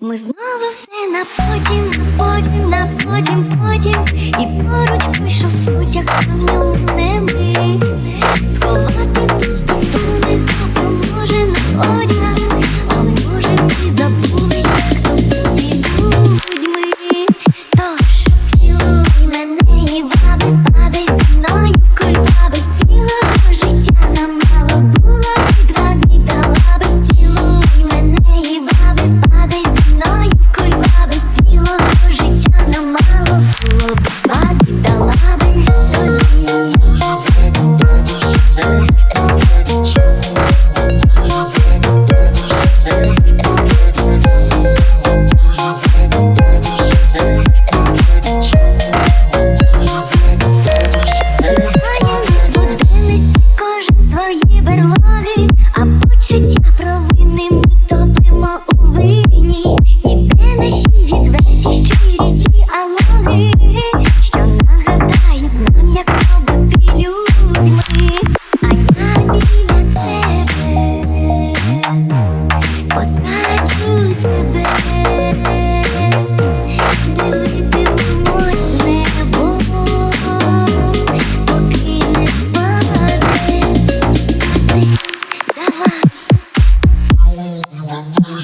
Ми знову все на потім, на потім, на потім, потім. І поруч пішов потяг, а в ньому не ми. Сховати пустоту не name Mm-hmm.